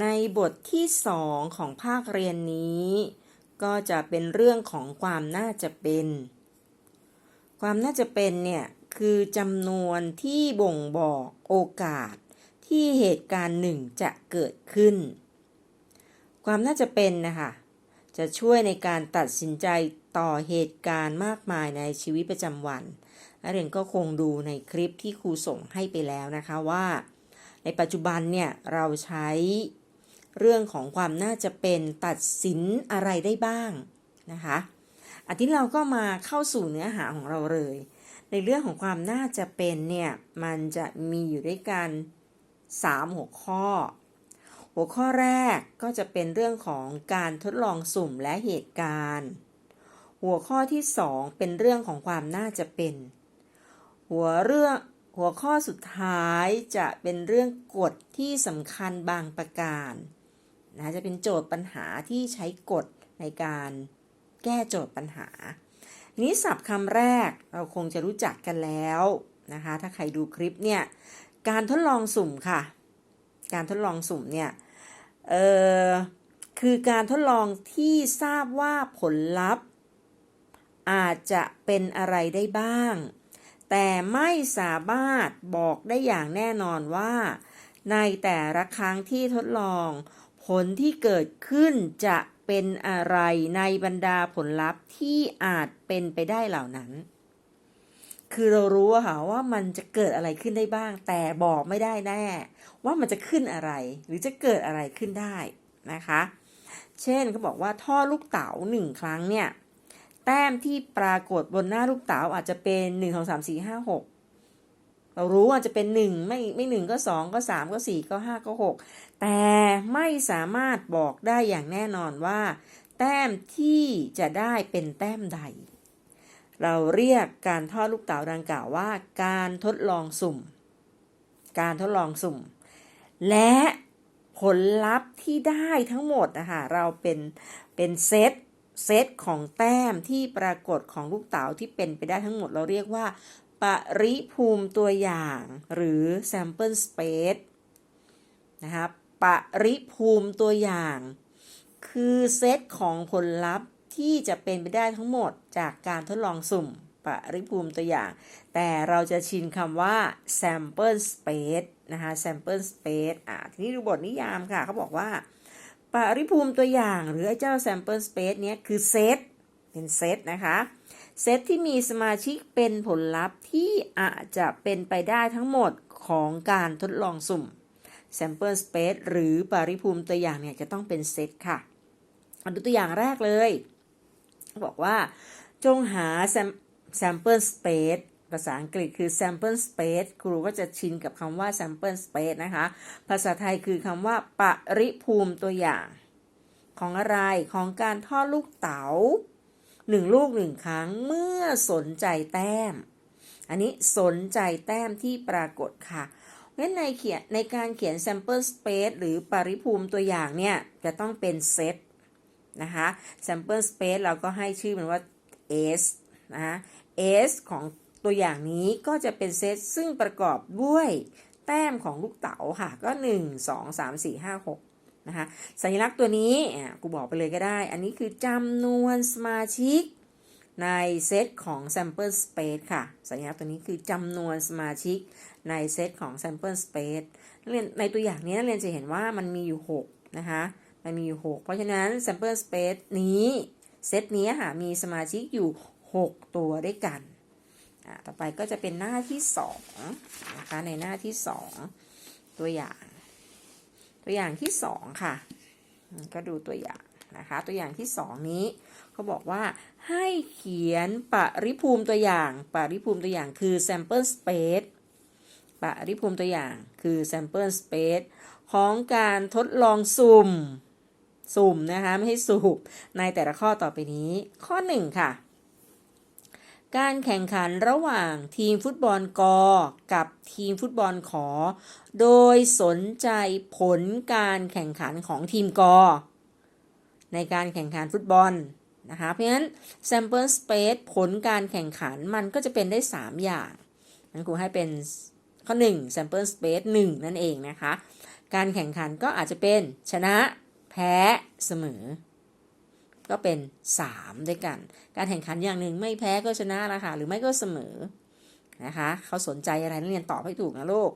ในบทที่สองของภาคเรียนนี้ ก็จะเป็นเรื่องของความน่าจะเป็น ความน่าจะเป็นเนี่ยคือจำนวนที่บ่งบอกโอกาสที่เหตุการณ์หนึ่งจะเกิดขึ้น ความน่าจะเป็นนะคะจะช่วยในการตัดสินใจต่อเหตุการณ์มากมายในชีวิตประจำวันนักเรียนก็คงดูในคลิปที่ครูส่งให้ไปแล้วนะคะว่า ในปัจจุบันเนี่ยเราใช้ เรื่องของความน่าจะเป็นตัดสินอะไรได้บ้างนะคะอาทิตย์เราก็มาเข้าสู่เนื้อหาของเราเลย ในเรื่องของความน่าจะเป็นเนี่ยมันจะมีอยู่ด้วยกัน 3 หัวข้อ หัวข้อแรกก็จะเป็นเรื่องของการทดลองสุ่มและเหตุการณ์ หัวข้อที่ 2 เป็นเรื่องของความน่าจะเป็น หัวเรื่องหัวข้อสุดท้ายจะเป็นเรื่องกฎที่สำคัญบางประการ นะจะเป็นโจทย์ปัญหาที่ใช้กฎในการแก้โจทย์ปัญหา นี้ศัพท์คำแรกเราคงจะรู้จักกันแล้วนะคะ ถ้าใครดูคลิปเนี่ย การทดลองสุ่มค่ะ การทดลองสุ่มเนี่ย เออคือการทดลองที่ทราบว่าผลลัพธ์ อาจจะเป็นอะไรได้บ้าง แต่ไม่สามารถบอกได้อย่างแน่นอนว่า ในแต่ละครั้งที่ทดลอง ผลที่เกิดขึ้นจะเป็นอะไรในบรรดาผลลัพธ์ที่อาจเป็นไปได้เหล่านั้น คือเรารู้ค่ะว่ามันจะเกิดอะไรขึ้นได้บ้าง แต่บอกไม่ได้แน่ ว่ามันจะขึ้นอะไร หรือจะเกิดอะไรขึ้นได้นะคะ เช่นเขาบอกว่าท่อลูกเต๋าหนึ่งครั้งเนี่ยแต้มที่ปรากฏบนหน้าลูกเต๋าอาจจะเป็น1 2 3 4 5 6เรารู้ว่าจะเป็น1ไม่ไม่1ก็2ก็3ก็4ก็5ก็6 แต่ไม่สามารถบอกได้อย่างแน่นอนว่า แต้มที่จะได้เป็นแต้มใด เราเรียกการทอดลูกเต๋าดังกล่าวว่า การทดลองสุ่ม การทดลองสุ่ม และผลลัพธ์ที่ได้ทั้งหมดนะคะเราเป็นเป็นเซตเซตของแต้มที่ปรากฏของลูกเต๋าที่เป็นไปได้ทั้งหมดเราเรียกว่า ปริภูมิตัวอย่างหรือ sample space นะคะ ปริภูมิตัวอย่าง คือเซตของผลลัพธ์ที่จะเป็นไปได้ทั้งหมดจากการทดลองสุ่มปริภูมิตัวอย่าง แต่เราจะชินคำว่า sample space นะคะ sample space อะทีนี้ดูบทนิยามค่ะ เขาบอกว่า ปริภูมิตัวอย่างหรือเจ้า sample space เนี้ยคือเซตเป็นเซตนะคะเซตที่มีสมาชิกเป็นผลลัพธ์ที่อาจจะเป็นไปได้ทั้งหมดของการทดลองสุ่ม sample space หรือปริภูมิตัวอย่างเนี่ยจะต้องเป็นเซตค่ะมาดูตัวอย่างแรกเลย บอกว่าจงหา sample space ภาษาอังกฤษคือ sample space ครูก็จะชินกับคำว่า sample space นะคะ ภาษาไทยคือคำว่าปริภูมิตัวอย่าง ของอะไรของการทอดลูกเต๋าหนึ่งลูกหนึ่งครั้งเมื่อสนใจแต้ม อันนี้สนใจแต้มที่ปรากฏค่ะ งั้นในเขียนในการเขียน sample space หรือปริภูมิตัวอย่างเนี่ยจะต้องเป็นเซตนะคะ sample space เราก็ให้ชื่อมันว่า S นะคะ S ของตัวอย่างนี้ก็จะเป็นเซตซึ่งประกอบด้วยแต้มของลูกเต๋าค่ะ ก็ 1 2 3 4 5 6นะคะสัญลักษณ์ตัวนี้กูบอกไปเลยก็ได้ อันนี้คือจำนวนสมาชิกในเซตของ sample space ค่ะ สัญลักษณ์ตัวนี้คือจำนวนสมาชิก ในเซตของ sample space ในตัวอย่างนี้นักเรียนจะเห็นว่ามันมีอยู่ 6 นะคะ มันมีอยู่ 6 เพราะฉะนั้น sample space นี้เซตนี้ค่ะมีสมาชิกอยู่ 6 ตัวด้วยกัน ต่อไปก็จะเป็นหน้าที่2นะคะ ในหน้าที่ 2 ตัวอย่าง ตัวอย่างที่ 2 ค่ะ ก็ดูตัวอย่างนะคะ ตัวอย่างที่ 2 นี้เขาบอกว่าให้เขียนปริภูมิตัวอย่าง ปริภูมิตัวอย่างคือ sample space ปริภูมิตัวอย่างคือ sample space ของการทดลองสุ่ม สุ่มนะคะ ไม่ให้สูบในแต่ละข้อต่อไปนี้ ข้อ 1 ค่ะ การแข่งขันระหว่างทีมฟุตบอลกอกับทีมฟุตบอลขอ โดยสนใจผลการแข่งขันของทีมกอในการแข่งขันฟุตบอลนะคะ เพราะฉะนั้น sample space ผลการแข่งขันมันก็จะเป็นได้ 3 อย่างนั้นครูให้เป็น ข้อ 1 sample space 1 นั่นเองนะคะ การแข่งขันก็อาจจะเป็นชนะแพ้เสมอ ก็เป็น 3 ด้วยกัน การแข่งขันอย่างหนึ่งไม่แพ้ก็ชนะละค่ะหรือไม่ก็เสมอนะคะเขาสนใจอะไรนักเรียนตอบให้ถูกนะลูก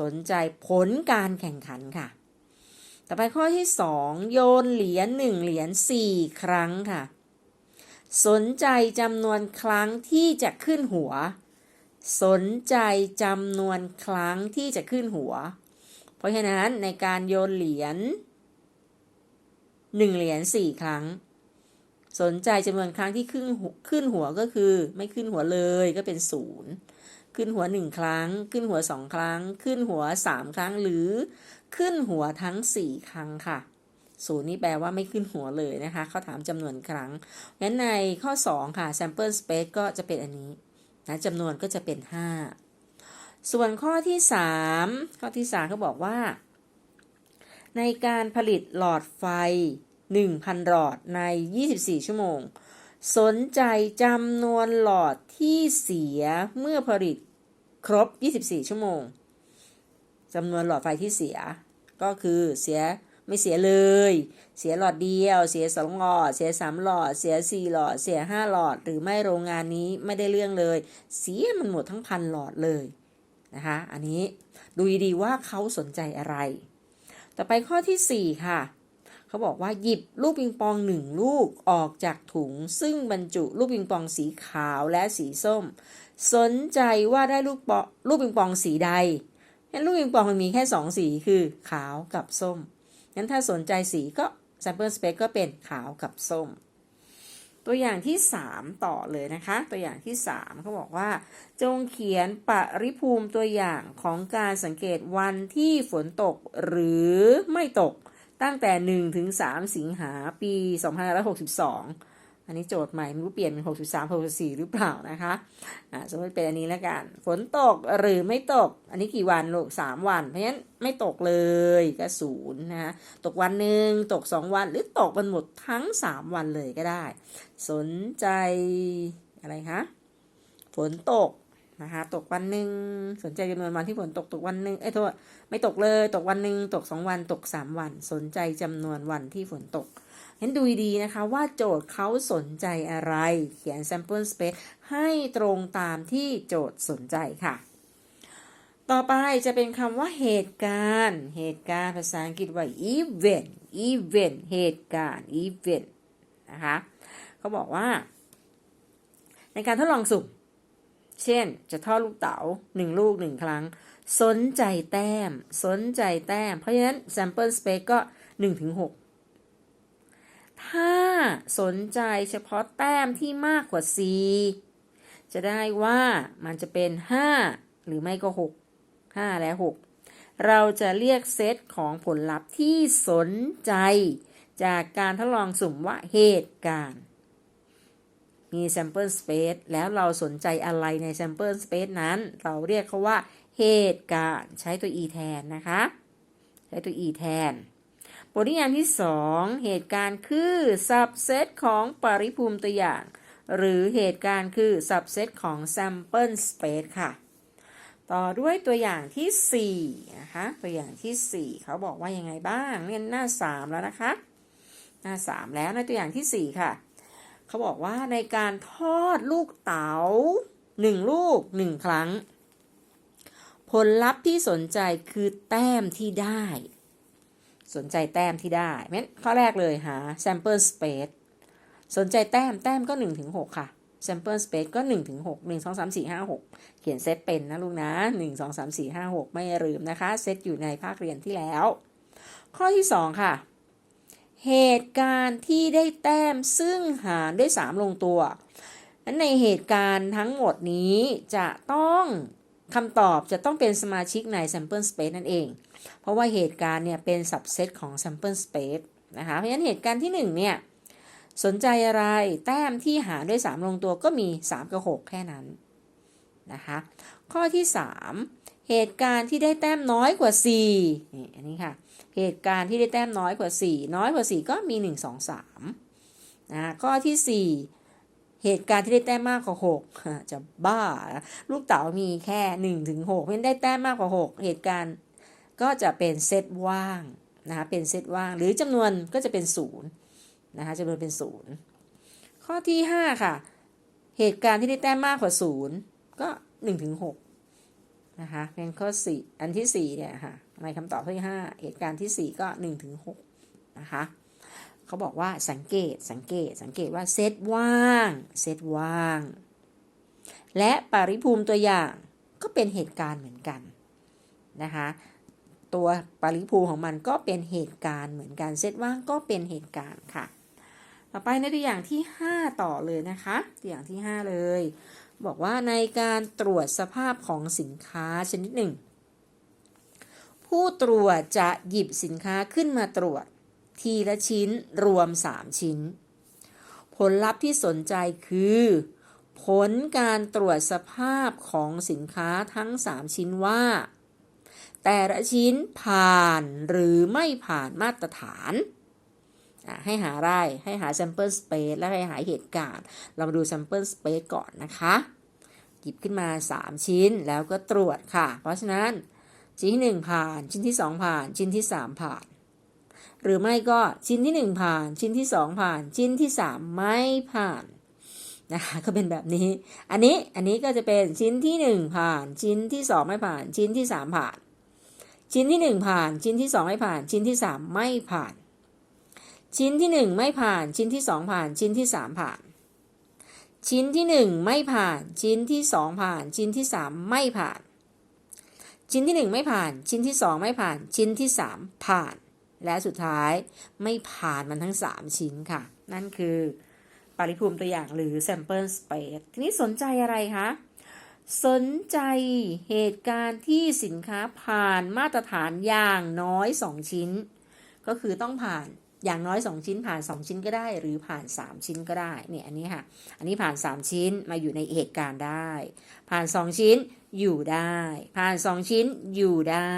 สนใจผลการแข่งขันค่ะ ต่อไปข้อที่ 2 โยนเหรียญ1เหรียญ4 ครั้งค่ะ สนใจจำนวนครั้งที่จะขึ้นหัว สนใจจำนวนครั้งที่จะขึ้นหัว เพราะฉะนั้นในการโยนเหรียญ1เหรียญ4ครั้ง สนใจจำนวนครั้งที่ขึ้นขึ้นหัวก็คือ ไม่ขึ้นหัวเลยก็เป็นศูนย์ขึ้นหัวหนึ่งครั้ง ขึ้นหัวสองครั้ง ขึ้นหัวสามครั้งหรือขึ้นหัวทั้งสี่ครั้งค่ะศูนย์นี่แปลว่าไม่ขึ้นหัวเลยนะคะเขาถามจำนวนครั้งงั้นในข้อ 2 ค่ะ sample space ก็จะเป็นอันนี้ นะจำนวนก็จะเป็น 5 ส่วนข้อที่ 3 ข้อที่3เขาบอกว่า ในการผลิตหลอดไฟ 1,000 หลอดใน 24 ชั่วโมง สนใจจำนวนหลอดที่เสียเมื่อผลิตครบ 24 ชั่วโมงจำนวนหลอดไฟที่เสียก็คือเสีย ไม่เสียเลย เสียหลอดเดียว เสียสองหลอด เสียสามหลอด เสียสี่หลอด เสียห้าหลอด หรือไม่โรงงานนี้ไม่ได้เรื่องเลย เสียมันหมดทั้งพันหลอดเลยนะคะ อันนี้ดูดีๆว่าเขาสนใจอะไร ต่อไปข้อที่ 4 ค่ะ เขาบอกว่าหยิบลูกปิงปองหนึ่งลูกออกจากถุง ซึ่งบรรจุลูกปิงปองสีขาวและสีส้ม สนใจว่าได้ลูกปอลูกปิงปองสีใดงั้นลูกปิงปองมันมีแค่ 2 สีคือขาวกับส้ม งั้นถ้าสนใจสีก็ sample space ก็เป็นขาวกับส้ม ตัวอย่างที่ 3 ต่อเลยนะคะ ตัวอย่างที่3เขาบอกว่า จงเขียนปริภูมิตัวอย่างของการสังเกตวันที่ฝนตกหรือไม่ตกตั้งแต่1ถึง3สิงหาปี 2562 อันนี้โจทย์ใหม่ไม่รู้เปลี่ยนเป็น63 64หรือเปล่านะคะอ่าสมมติเป็นอันนี้แล้วกันฝนตกหรือไม่ตก อันนี้กี่วันลูก3วัน เพราะฉะนั้นไม่ตกเลยก็ศูนย์นะคะตกวันหนึ่งตก2วันหรือตกมันหมดทั้ง3วันเลยก็ได้ สนใจอะไรคะฝนตกนะคะตกวันหนึ่งสนใจจำนวนวันที่ฝนตกตกวันหนึ่งเอ้ยโทษไม่ตกเลย ตกวันหนึ่งตก2วันตก3วัน สนใจจำนวนวันที่ฝนตก เห็นดูดีนะคะว่าโจทย์เขาสนใจอะไร เขียน sample space ให้ตรงตามที่โจทย์สนใจค่ะ ต่อไปจะเป็นคำว่าเหตุการณ์ เหตุการณ์ภาษาอังกฤษว่า event event เหตุการณ์ event นะคะเขาบอกว่า ในการทดลองสุ่ม เช่น จะทอดลูกเต๋าหนึ่งลูกหนึ่งครั้ง สนใจแต้ม สนใจแต้ม เพราะฉะนั้น sample space ก็1 ถ้าสนใจเฉพาะแต้มที่มากกว่า 4 จะได้ว่ามันจะเป็น 5 หรือไม่ก็ 6 5 และ 6 เราจะเรียกเซตของผลลัพธ์ที่สนใจ จากการทดลองสุ่มว่าเหตุการณ์ มี sample space แล้วเราสนใจอะไรใน sample space นั้น เราเรียกเขาว่าเหตุการณ์ใช้ตัว e แทนนะคะ ใช้ตัว e แทน บทนิยามที่ 2 เหตุการณ์คือ subset ของปริภูมิตัวอย่าง หรือเหตุการณ์คือ subset ของ sample space ค่ะ ต่อด้วยตัวอย่างที่4นะคะตัวอย่างที่ 4 เขาบอกว่ายังไงบ้างเรียนหน้า 3 แล้วนะคะ หน้า 3 แล้วในตัวอย่างที่ 4 ค่ะ เขาบอกว่าในการทอดลูกเต๋า1 ลูก 1 ครั้ง ผลลัพธ์ที่สนใจคือแต้มที่ได้ สนใจแต้มที่ได้เม้นข้อแรกเลยหา sample space สนใจแต้มแต้มก็1ถึง6ค่ะ sample space ก็1ถึง6 1 2 3 4 5 6 เขียนเซตเป็นนะลูกนะ 1 2 3 4 5 6 ไม่ลืมนะคะ เซตอยู่ในภาคเรียนที่แล้ว ข้อที่ 2 ค่ะ เหตุการณ์ที่ได้แต้มซึ่งหารด้วย 3 ลงตัวนั้นในเหตุการณ์ทั้งหมดนี้จะต้อง คำตอบจะต้องเป็นสมาชิกใน sample space นั่นเอง เพราะว่าเหตุการณ์เนี่ยเป็น subset ของ sample space นะคะ เพราะฉะนั้นเหตุการณ์ที่1เนี่ยสนใจอะไรแต้มที่หารด้วย 3 ลงตัวก็มี 3 กับ 6 แค่นั้นนะคะข้อที่ 3 เหตุการณ์ที่ได้แต้มน้อยกว่า4นี่อันนี้ค่ะเหตุการณ์ที่ได้แต้มน้อยกว่า 4 น้อยกว่า 4 ก็มี 1 2 3นะข้อที่ 4 เหตุการณ์ที่ได้แต้มมากกว่า6จะบ้า ลูกเต๋ามีแค่ 1 ถึง6เพราะฉะนั้นได้แต้มมากกว่า 6 เหตุการณ์ก็จะเป็นเซตว่างนะคะเป็นเซตว่างหรือจำนวนก็จะเป็น0นะคะจำนวนเป็น 0 ข้อที่ 5 ค่ะ เหตุการณ์ที่ได้แต้มมากกว่า 0 ก็1ถึง6นะคะเป็นข้อ 4 อันที่ 4 เนี่ยค่ะในคำตอบข้อที่ 5 เหตุการณ์ที่ 4 ก็1ถึง6นะคะ เขาบอกว่าสังเกตสังเกตสังเกตว่าเซตว่างเซตว่าง และปริภูมิตัวอย่างก็เป็นเหตุการณ์เหมือนกันนะคะตัวปริภูมิของมันก็เป็นเหตุการณ์เหมือนกันเซตว่างก็เป็นเหตุการณ์ค่ะ ต่อไปในตัวอย่างที่ 5 ต่อเลยนะคะตัวอย่างที่ 5 เลย บอกว่าในการตรวจสภาพของสินค้าชนิดหนึ่ง ผู้ตรวจจะหยิบสินค้าขึ้นมาตรวจ ทีละชิ้นรวม 3 ชิ้น ผลลัพธ์ที่สนใจคือ ผลการตรวจสภาพของสินค้าทั้ง 3 ชิ้นว่า แต่ละชิ้นผ่านหรือไม่ผ่านมาตรฐานให้หาได้ให้หา sample space และให้หาเหตุการณ์ เรามาดู sample space ก่อนนะคะ หยิบขึ้นมา 3 ชิ้นแล้วก็ตรวจค่ะ เพราะฉะนั้นชิ้นที่ 1 ผ่าน ชิ้นที่ 2 ผ่าน ชิ้นที่ 3 ผ่าน หรือไม่ก็ชิ้นที่ 1 ผ่าน ชิ้นที่ 2 ผ่าน ชิ้นที่ 3 ไม่ผ่านนะคะก็เป็นแบบนี้ อันนี้อันนี้ก็จะเป็นชิ้นที่ 1 ผ่าน ชิ้นที่ 2 ไม่ผ่าน ชิ้นที่ 3 ผ่าน ชิ้นที่ 1 ผ่าน ชิ้นที่ 2 ไม่ผ่าน ชิ้นที่ 3 ไม่ผ่าน ชิ้นที่ 1 ไม่ผ่าน ชิ้นที่ 2 ผ่าน ชิ้นที่ 3 ผ่าน ชิ้นที่ 1 ไม่ผ่าน ชิ้นที่ 2 ผ่าน ชิ้นที่ 3 ไม่ผ่าน ชิ้นที่ 1 ไม่ผ่าน ชิ้นที่ 2 ไม่ผ่าน ชิ้นที่ 3 ผ่าน และสุดท้ายไม่ผ่านมันทั้ง 3 ชิ้นค่ะ นั่นคือปริภูมิตัวอย่างหรือ sample space ทีนี้สนใจอะไรคะ สนใจเหตุการณ์ที่สินค้าผ่านมาตรฐานอย่างน้อย 2 ชิ้น ก็คือต้องผ่านอย่างน้อย 2 ชิ้นผ่าน 2 ชิ้นก็ได้ หรือผ่าน 3 ชิ้นก็ได้เนี่ยอันนี้ค่ะ อันนี้ผ่าน 3 ชิ้นมาอยู่ในเหตุการณ์ได้ ผ่าน 2 ชิ้นอยู่ได้ ผ่าน 2 ชิ้นอยู่ได้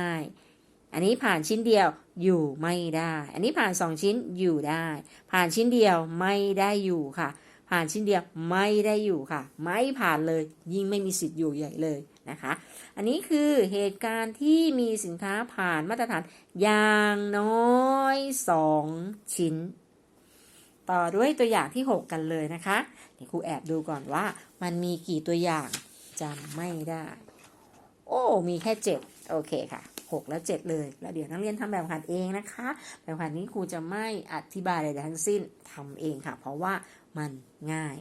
อันนี้ผ่านชิ้นเดียวอยู่ไม่ได้ อันนี้ผ่าน2ชิ้นอยู่ได้ ผ่านชิ้นเดียวไม่ได้อยู่ค่ะ ผ่านชิ้นเดียวไม่ได้อยู่ค่ะ ไม่ผ่านเลย ยิ่งไม่มีสิทธิ์อยู่ใหญ่เลยนะคะ อันนี้คือเหตุการณ์ที่มีสินค้าผ่านมาตรฐานอย่างน้อย2ชิ้น ต่อด้วยตัวอย่างที่ 6 กันเลยนะคะเดี๋ยวครูแอบดูก่อนว่ามันมีกี่ตัวอย่างจำไม่ได้ โอ้ มีแค่ 7 โอเคค่ะ 6 แล้ว7เลย แล้วเดี๋ยวนักเรียนทำแบบผ่านเองนะคะ แบบผ่านนี้ครูจะไม่อธิบายใดๆทั้งสิ้นทำเองค่ะ เพราะว่ามันง่าย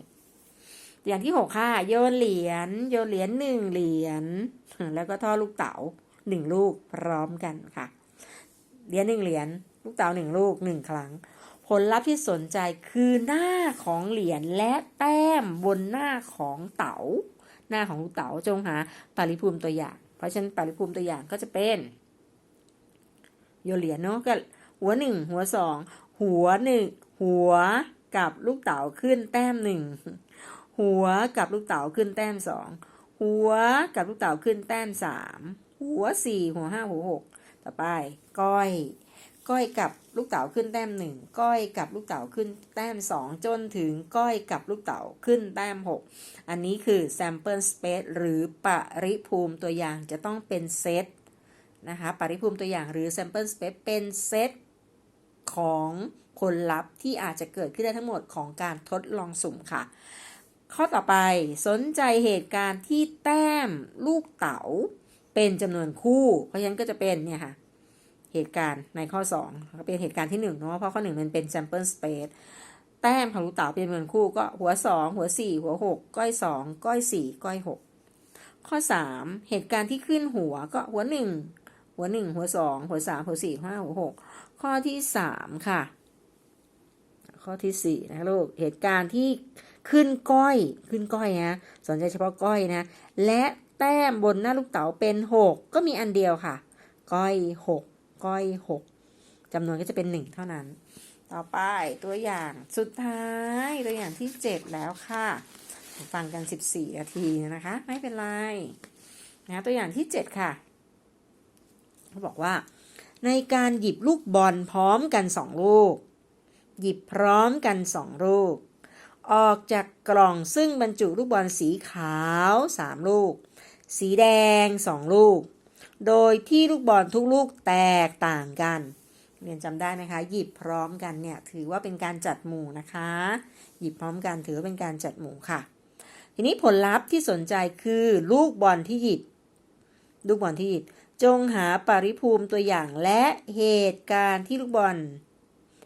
อย่างที่6ค่ะ โยนเหรียญโยนเหรียญหนึ่งเหรียญแล้วก็ท่อลูกเต๋าหนึ่งลูกพร้อมกันค่ะ เหรียญหนึ่งเหรียญลูกเต๋าหนึ่งลูกหนึ่งครั้ง ผลลัพธ์ที่สนใจคือหน้าของเหรียญและแต้มบนหน้าของเต๋าหน้าของลูกเต๋าจงหาปริภูมิตัวอย่าง เพราะฉะนั้นปริภูมิตัวอย่างก็จะเป็น โยเหรียญเนาะก็หัวหนึ่งหัวสองหัวหนึ่งหัวกับลูกเต๋าขึ้นแต้มหนึ่งหัวกับลูกเต๋าขึ้นแต้มสองหัวกับลูกเต๋าขึ้นแต้มสามหัวสี่หัวห้าหัวหกต่อไปก้อย ก้อยกับลูกเต๋าขึ้นแต้มหนึ่งก้อยกับลูกเต๋าขึ้นแต้มสองจนถึงก้อยกับลูกเต๋าขึ้นแต้มหกอันนี้คือ sample space หรือปริภูมิตัวอย่างจะต้องเป็นเซต นะคะปริภูมิตัวอย่างหรือ sample space เป็นเซตของผลลัพธ์ที่อาจจะเกิดขึ้นได้ทั้งหมดของการทดลองสุ่มค่ะ ข้อต่อไปสนใจเหตุการณ์ที่แต้มลูกเต๋าเป็นจำนวนคู่ เพราะฉะนั้นก็จะเป็นเนี่ยค่ะเหตุการณ์ในข้อ2ก็เป็นเหตุการณ์ที่1เนาะเพราะข้อ 1 มันเป็น sample space แต้มของลูกเต๋าเป็นจำนวนคู่ก็หัว 2 หัว 4 หัว 6 ก้อย 2 ก้อย 4 ก้อย 6 ข้อ 3 เหตุการณ์ที่ขึ้นหัวก็หัว 1 หัว1หัว2หัว3หัว4หัว5หัว6ข้อที่3ค่ะ ข้อที่4นะลูกเหตุการณ์ที่ขึ้นก้อยขึ้นก้อยนะสนใจเฉพาะก้อยนะ และแต้มบนหน้าลูกเต๋าเป็น6ก็มีอันเดียวค่ะ ก้อย6ก้อย6จำนวนก็จะเป็น1เท่านั้น ต่อไปตัวอย่างสุดท้ายตัวอย่างที่7แล้วค่ะฟังกัน 14 นาทีนะคะ ไม่เป็นไรนะตัวอย่างที่ 7 ค่ะ เขาบอกว่า ในการหยิบลูกบอลพร้อมกัน2ลูก หยิบพร้อมกัน2ลูก ออกจากกล่องซึ่งบรรจุลูกบอลสีขาว3ลูก สีแดง2ลูก โดยที่ลูกบอลทุกลูกแตกต่างกันเรียนจำได้ไหมคะ หยิบพร้อมกันเนี่ยถือว่าเป็นการจัดหมู่นะคะ หยิบพร้อมกันถือว่าเป็นการจัดหมู่ค่ะ ทีนี้ผลลัพธ์ที่สนใจคือลูกบอลที่หยิบ ลูกบอลที่หยิบ จงหาปริภูมิตัวอย่างและเหตุการณ์ที่ลูกบอล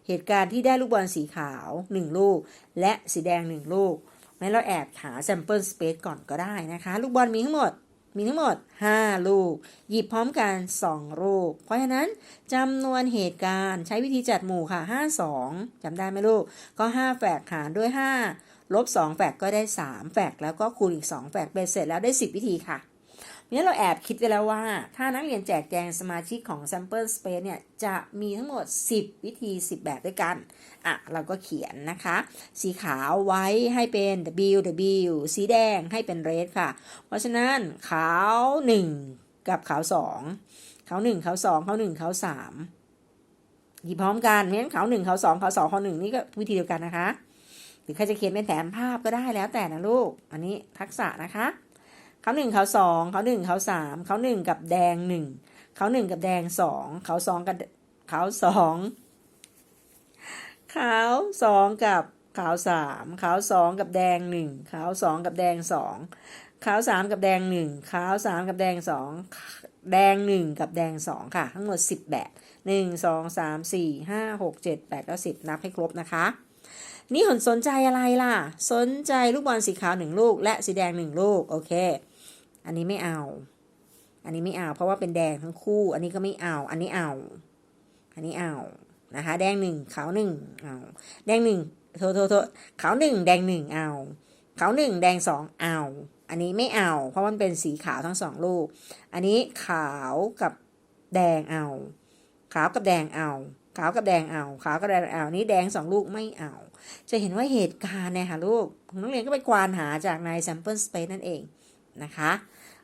เหตุการณ์ที่ได้ลูกบอลสีขาว 1 ลูก และสีแดง 1 ลูกงั้นเราแอบหา sample space ก่อนก็ได้นะคะ ลูกบอลมีทั้งหมดมีทั้งหมด 5 ลูก หยิบพร้อมกัน 2 ลูก เพราะฉะนั้นจำนวนเหตุการณ์ใช้วิธีจัดหมู่ค่ะ 5 2จำได้ไหมลูก ก็ 5 แฝกหารด้วย 5 ลบ 2 แฝกก็ได้ 3 แฝกแล้วก็คูณอีก 2 แฝกเป็นเสร็จแล้วได้ 10 วิธีค่ะ เนี่ยเราแอบคิดไว้แล้วว่า ถ้านักเรียนแจกแจงสมาชิกของ Sample Space เนี่ย จะมีทั้งหมด 10 วิธี 10 แบบด้วยกัน อะ เราก็เขียนนะคะ สีขาวไว้ให้เป็น W W สีแดงให้เป็น red ค่ะ เพราะฉะนั้นขาว 1 กับขาว 2 ขาว 1 ขาว 2 ขาว 1 ขาว 3หยิบพร้อมกันเพราะฉะนั้นขาว 1 ขาว 2 ขาว 2 ขาว 1 นี่ก็วิธีเดียวกันนะคะ หรือใครจะเขียนเป็นแผนภาพก็ได้แล้วแต่นะลูก อันนี้ทักษะนะคะ เขาหนึ่งเขาสองเขาหนึ่งเขาสามเขาหนึ่งกับแดงหนึ่งเขาหนึ่งกับแดงสองเขาสองกับเขาสองขาวสองกับขาวสามขาวสองกับแดงหนึ่งขาวสองกับแดงสองขาวสามกับแดงหนึ่งขาวสามกับแดงสองแดงหนึ่งกับแดงสองค่ะ ทั้งหมดสิบแบบหนึ่งสองสามสี่ห้าหกเจ็ดแปดเก้าสิบนับให้ครบนะคะ นี่หนสนใจอะไรล่ะ สนใจลูกบอลสีขาวหนึ่งลูก และสีแดงหนึ่งลูก โอเค อันนี้ไม่เอา อันนี้ไม่เอา เพราะว่าเป็นแดงทั้งคู่ อันนี้ก็ไม่เอา อันนี้เอา อันนี้เอานะคะ แดงหนึ่งขาวหนึ่งเอาแดงหนึ่งโทษโทษโทษขาวหนึ่งแดงหนึ่งเอาขาวหนึ่งแดงสองเอา อันนี้ไม่เอา เพราะมันเป็นสีขาวทั้งสองลูก อันนี้ขาวกับแดงเอา ขาวกับแดงเอา ขาวกับแดงเอา ขาวกับแดงเอา นี้แดงสองลูกไม่เอา จะเห็นว่าเหตุการณ์เนี่ยค่ะลูกนักเรียนก็ไปกวานหาจากใน sample space นั่นเองนะคะ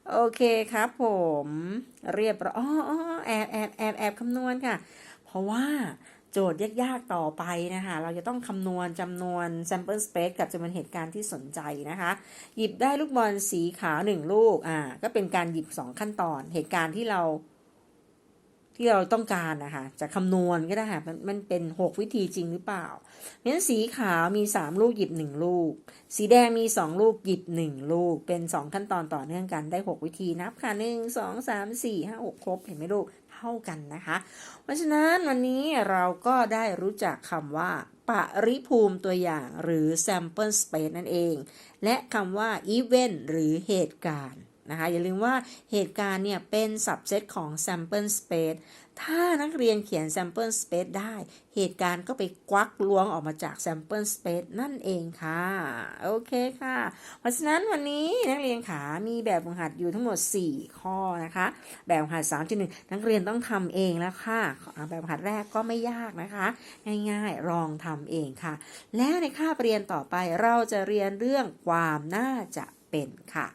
โอเคครับผมเรียบร้อยอ๋อแอบแอบแอบแอบคำนวณค่ะ เพราะว่าโจทย์ยากๆต่อไปนะคะ เราจะต้องคำนวณจำนวน sample space กับจำนวนเหตุการณ์ที่สนใจนะคะ หยิบได้ลูกบอลสีขาวหนึ่งลูก อ่า ก็เป็นการหยิบ 2 ขั้นตอน เหตุการณ์ที่เรา ที่เราต้องการนะคะจะคำนวณก็ได้ค่ะมันมันเป็น 6 วิธีจริงหรือเปล่าเพราะฉะนั้นสีขาวมี 3 ลูกหยิบ 1 ลูก สีแดงมี 2 ลูกหยิบ 1 ลูก เป็น 2 ขั้นตอนต่อเนื่องกันได้ 6 วิธีนับค่ะ 1 2 3 4 5 6 ครบ เห็นไหมลูกเท่ากันนะคะ เพราะฉะนั้นวันนี้เราก็ได้รู้จักคำว่าปริภูมิตัวอย่างหรือ sample space นั่นเอง และคำว่า event หรือเหตุการณ์ นะคะ อย่าลืมว่าเหตุการณ์เนี่ยเป็น subset ของ sample space ถ้านักเรียนเขียน sample space ได้ เหตุการณ์ก็ไปกวักล้วงออกมาจาก sample space นั่นเองค่ะ โอเคค่ะ เพราะฉะนั้นวันนี้นักเรียนขามีแบบฝึกหัดอยู่ทั้งหมด 4 ข้อนะคะ แบบฝึกหัด3.1 นักเรียนต้องทำเองแล้วค่ะ แบบฝึกหัดแรกก็ไม่ยากนะคะ ง่ายๆลองทำเองค่ะ แล้วในคาบเรียนต่อไปเราจะเรียนเรื่องความน่าจะ เป็นค่ะ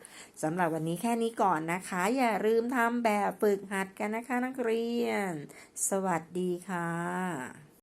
สำหรับวันนี้แค่นี้ก่อนนะคะ อย่าลืมทำแบบฝึกหัดกันนะคะนักเรียน สวัสดีค่ะ